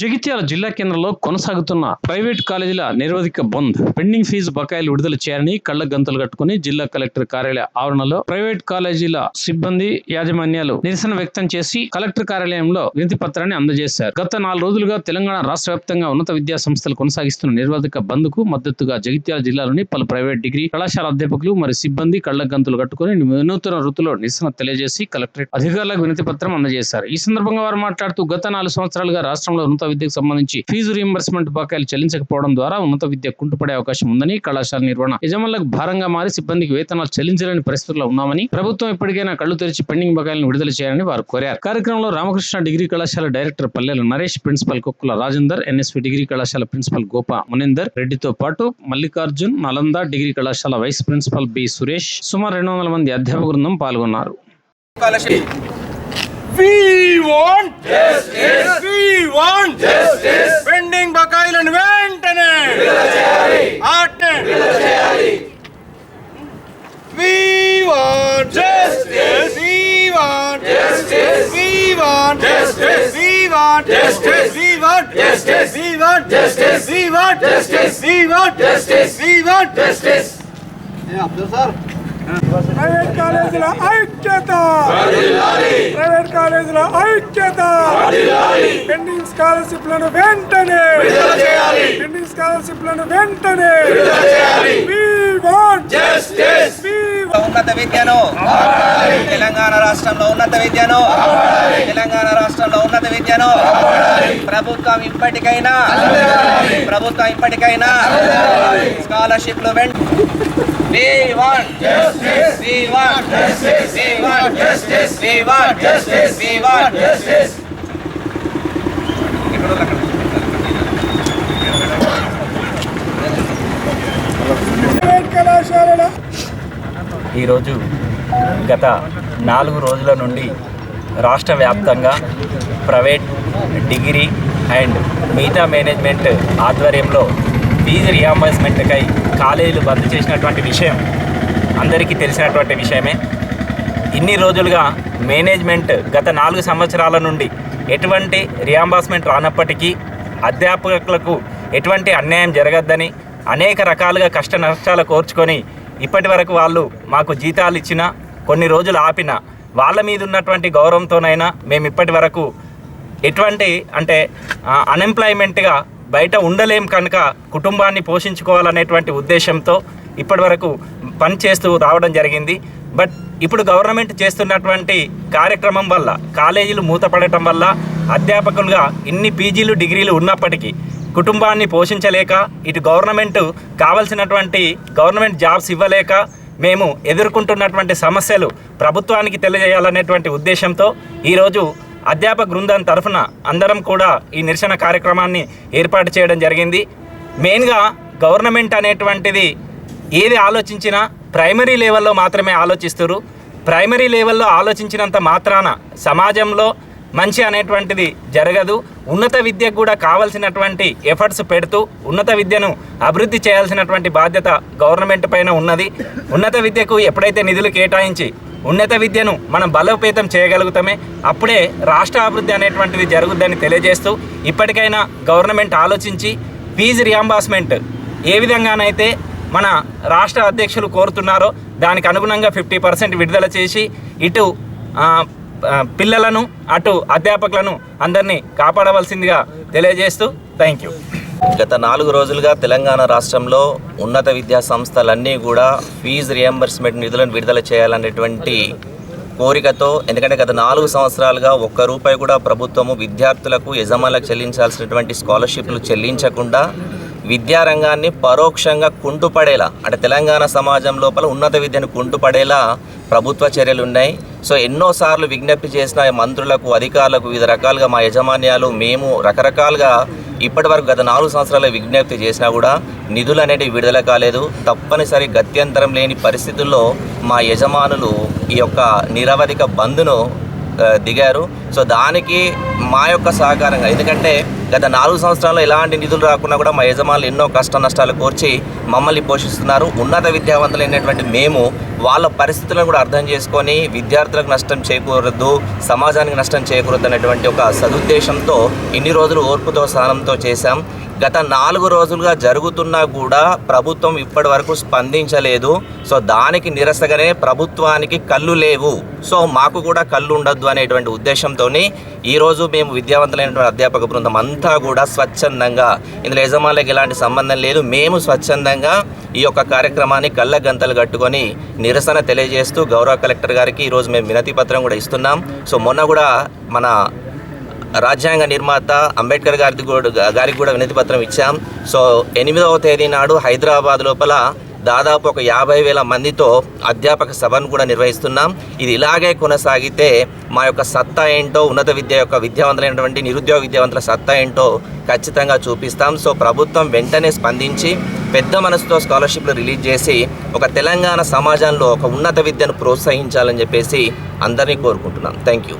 జగిత్యాల జిల్లా కేంద్రంలో కొనసాగుతున్న ప్రైవేట్ కాలేజీల నిరోధిక బంద్. పెండింగ్ ఫీజు బకాయిలు విడుదల చేయాలని కళ్ళ గంతలు కట్టుకుని జిల్లా కలెక్టర్ కార్యాలయ ఆవరణలో ప్రైవేట్ కాలేజీల సిబ్బంది యాజమాన్యాలు నిరసన వ్యక్తం చేసి కలెక్టర్ కార్యాలయంలో వినతి పత్రాన్ని అందజేశారు. గత నాలుగు రోజులుగా తెలంగాణ రాష్ట్ర వ్యాప్తంగా ఉన్నత విద్యా సంస్థలు కొనసాగిస్తున్న నిరవధిక బంద్కు మద్దతుగా జగిత్యాల జిల్లాలోని పలు ప్రైవేట్ డిగ్రీ కళాశాల అధ్యాపకులు మరియు సిబ్బంది కళ్ళ గంతులు కట్టుకుని వినూత్న ఋతులో నిరసన తెలియజేసి కలెక్టరేట్ అధికారులకు వినతి పత్రం అందజేశారు. ఈ సందర్భంగా వారు మాట్లాడుతూ గత నాలుగు సంవత్సరాలుగా రాష్ట్రంలో ఉన్నత విద్యకు సంబంధించి ఫీజు రీఎంబర్స్మెంట్ బకాయిలు చెల్లించకపోవడం ద్వారా ఉన్నత విద్య కుంటుపడే అవకాశం ఉందని కళాశాల నిర్వహణ యజమానులకు భారంగా మారి సిబ్బందికి వేతనాలు చెల్లించలేని పరిస్థితుల్లో ఉన్నామని ప్రభుత్వం ఇప్పటికైనా కళ్ళు తెరిచి పెండింగ్ బకాయిలను విడుదల చేయాలని వారు కోరారు కార్యక్రమంలో రామకృష్ణ డిగ్రీ కళాశాల director Pallela Naresh principal Kukkula Rajender NSV degree కళాశాల ప్రిన్సిపల్ గోపా మునేందర్ రెడ్డితో పాటు మల్లికార్జున్ నలంద డిగ్రీ కళాశాల వైస్ ప్రిన్సిపల్ బి సురేష్ సుమారు రెండు వందల మంది అధ్యాపక బృందం పాల్గొన్నారు. We want justice. We want justice. Pending బకాయిలను వెంటనే ఆటనే We want justice. We want justice. We want justice. We want justice. We want justice. We want justice. We want justice. We want justice. We want justice. Private కాలేజీల ఐక్యత! Private కాలేజీల ఐక్యత! Pending స్కాలర్షిప్లను వెంటనే! Pending స్కాలర్షిప్లను వెంటనే! వి want Justice. ఉన్నత విద్యను తెలంగాణ రాష్ట్రంలో ఉన్నత విద్యను తెలంగాణ రాష్ట్రంలో ఉన్నత విద్యను ప్రభుత్వం ఇప్పటికైనా ప్రభుత్వం ఇప్పటికైనా స్కాలర్షిప్లు వెంట We want justice. We want justice. We want justice. We want justice. We want justice. Private కళాశాలల ఈరోజు గత నాలుగు రోజుల నుండి రాష్ట్ర వ్యాప్తంగా ప్రైవేట్ డిగ్రీ అండ్ మిగతా మేనేజ్మెంట్ ఆధ్వర్యంలో ఫీజు రియంబర్స్మెంట్కై కాలేజీలు బంద్ చేసినటువంటి విషయం అందరికీ తెలిసినటువంటి విషయమే. ఇన్ని రోజులుగా మేనేజ్మెంట్ గత నాలుగు సంవత్సరాల నుండి ఎటువంటి రియాంబర్స్మెంట్ రానప్పటికీ అధ్యాపకులకు ఎటువంటి అన్యాయం జరగద్దని అనేక రకాలుగా కష్ట నష్టాలు కోర్చుకొని ఇప్పటి వరకు వాళ్ళు మాకు జీతాలు ఇచ్చిన కొన్ని రోజులు ఆపిన వాళ్ళ మీద ఉన్నటువంటి గౌరవంతోనైనా మేము ఇప్పటి వరకు ఎటువంటి అంటే అన్ఎంప్లాయ్మెంట్గా బయట ఉండలేం కనుక కుటుంబాన్ని పోషించుకోవాలనేటువంటి ఉద్దేశంతో ఇప్పటి వరకు పని చేస్తూ రావడం జరిగింది. బట్ ఇప్పుడు గవర్నమెంట్ చేస్తున్నటువంటి కార్యక్రమం వల్ల కాలేజీలు మూతపడటం వల్ల అధ్యాపకులుగా ఇన్ని పీజీలు డిగ్రీలు ఉన్నప్పటికీ కుటుంబాన్ని పోషించలేక ఇటు గవర్నమెంట్ కావలసినటువంటి గవర్నమెంట్ జాబ్స్ ఇవ్వలేక మేము ఎదుర్కొంటున్నటువంటి సమస్యలు ప్రభుత్వానికి తెలియజేయాలనేటువంటి ఉద్దేశంతో ఈరోజు అధ్యాపక బృందం తరఫున అందరం కూడా ఈ నిరసన కార్యక్రమాన్ని ఏర్పాటు చేయడం జరిగింది. మెయిన్గా గవర్నమెంట్ అనేటువంటిది ఏది ఆలోచించినా ప్రైమరీ లెవెల్లో మాత్రమే ఆలోచిస్తారు. ప్రైమరీ లెవెల్లో ఆలోచించినంత మాత్రాన సమాజంలో మంచి అనేటువంటిది జరగదు. ఉన్నత విద్యకు కూడా కావాల్సినటువంటి ఎఫర్ట్స్ పెడుతూ ఉన్నత విద్యను అభివృద్ధి చేయాల్సినటువంటి బాధ్యత గవర్నమెంట్ పైన ఉన్నది. ఉన్నత విద్యకు ఎప్పుడైతే నిధులు కేటాయించి ఉన్నత విద్యను మనం బలోపేతం చేయగలుగుతామే అప్పుడే రాష్ట్ర అభివృద్ధి అనేటువంటిది జరుగుద్దని తెలియజేస్తూ ఇప్పటికైనా గవర్నమెంట్ ఆలోచించి ఫీజు రియంబర్స్మెంట్ ఏ విధంగానైతే మన రాష్ట్ర అధ్యక్షులు కోరుతున్నారో దానికి అనుగుణంగా ఫిఫ్టీ పర్సెంట్ విడుదల చేసి ఇటు పిల్లలను అటు అధ్యాపకులను అందరినీ కాపాడవలసిందిగా తెలియజేస్తూ థ్యాంక్ యూ గత నాలుగు రోజులుగా తెలంగాణ రాష్ట్రంలో ఉన్నత విద్యా సంస్థలన్నీ కూడా ఫీజు రియంబర్స్మెంట్ నిధులను విడుదల చేయాలనేటువంటి కోరికతో ఎందుకంటే గత నాలుగు సంవత్సరాలుగా ఒక్క రూపాయి కూడా ప్రభుత్వము విద్యార్థులకు యజమానులకు చెల్లించాల్సినటువంటి స్కాలర్షిప్లు చెల్లించకుండా విద్యారంగాన్ని పరోక్షంగా కుంటుపడేలా అంటే తెలంగాణ సమాజం లోపల ఉన్నత విద్యను కుంటుపడేలా ప్రభుత్వ చర్యలు ఉన్నాయి సో ఎన్నోసార్లు విజ్ఞప్తి చేసిన మంత్రులకు అధికారులకు వివిధ రకాలుగా మా యజమాన్యాలు మేము రకరకాలుగా ఇప్పటి వరకు గత నాలుగు సంవత్సరాల విజ్ఞప్తి చేసినా కూడా నిధులు అనేటివి విడుదల కాలేదు. తప్పనిసరి గత్యంతరం లేని పరిస్థితుల్లో మా యజమానులు ఈ యొక్క నిరవధిక బంద్ను దిగారు. సో దానికి మా యొక్క సహకారంగా ఎందుకంటే గత నాలుగు సంవత్సరాల్లో ఎలాంటి నిధులు రాకున్నా కూడా మా యజమానులు ఎన్నో కష్ట నష్టాలు కోర్చి మమ్మల్ని పోషిస్తున్నారు. ఉన్నత విద్యావంతులైనటువంటి మేము వాళ్ళ పరిస్థితులను కూడా అర్థం చేసుకొని విద్యార్థులకు నష్టం చేకూరద్దు సమాజానికి నష్టం చేయకూడదు అనేటువంటి ఒక సదుద్దేశంతో ఇన్ని రోజులు ఓర్పుతో సహనంతో చేశాం. గత నాలుగు రోజులుగా జరుగుతున్నా కూడా ప్రభుత్వం ఇప్పటి వరకు స్పందించలేదు. సో దానికి నిరసగానే ప్రభుత్వానికి కళ్ళు లేవు. సో మాకు కూడా కళ్ళు ఉండొద్దు అనేటువంటి ఉద్దేశంతో ఈరోజు మేము విద్యావంతులైనటువంటి అధ్యాపక బృందం అంతా కూడా స్వచ్ఛందంగా ఇందులో యజమానులకు ఎలాంటి సంబంధం లేదు. మేము స్వచ్ఛందంగా ఈ యొక్క కార్యక్రమాన్ని కళ్ళ గంతలు కట్టుకొని నిరసన తెలియజేస్తూ గౌరవ కలెక్టర్ గారికి ఈరోజు మేము వినతి పత్రం కూడా ఇస్తున్నాం. సో మొన్న కూడా మన రాజ్యాంగ నిర్మాత అంబేద్కర్ గారికి కూడా గారికి కూడా వినతి పత్రం ఇచ్చాం. సో ఎనిమిదవ తేదీ నాడు హైదరాబాద్ లోపల దాదాపు ఒక యాభై వేల మందితో అధ్యాపక సభను కూడా నిర్వహిస్తున్నాం. ఇది ఇలాగే కొనసాగితే మా యొక్క సత్తా ఏంటో ఉన్నత విద్య యొక్క విద్యావంతులైనటువంటి నిరుద్యోగ విద్యావంతుల సత్తా ఏంటో ఖచ్చితంగా చూపిస్తాం. సో ప్రభుత్వం వెంటనే స్పందించి పెద్ద మనసుతో స్కాలర్షిప్లు రిలీజ్ చేసి ఒక తెలంగాణ సమాజంలో ఒక ఉన్నత విద్యను ప్రోత్సహించాలని చెప్పేసి అందరినీ కోరుకుంటున్నాం. Thank you.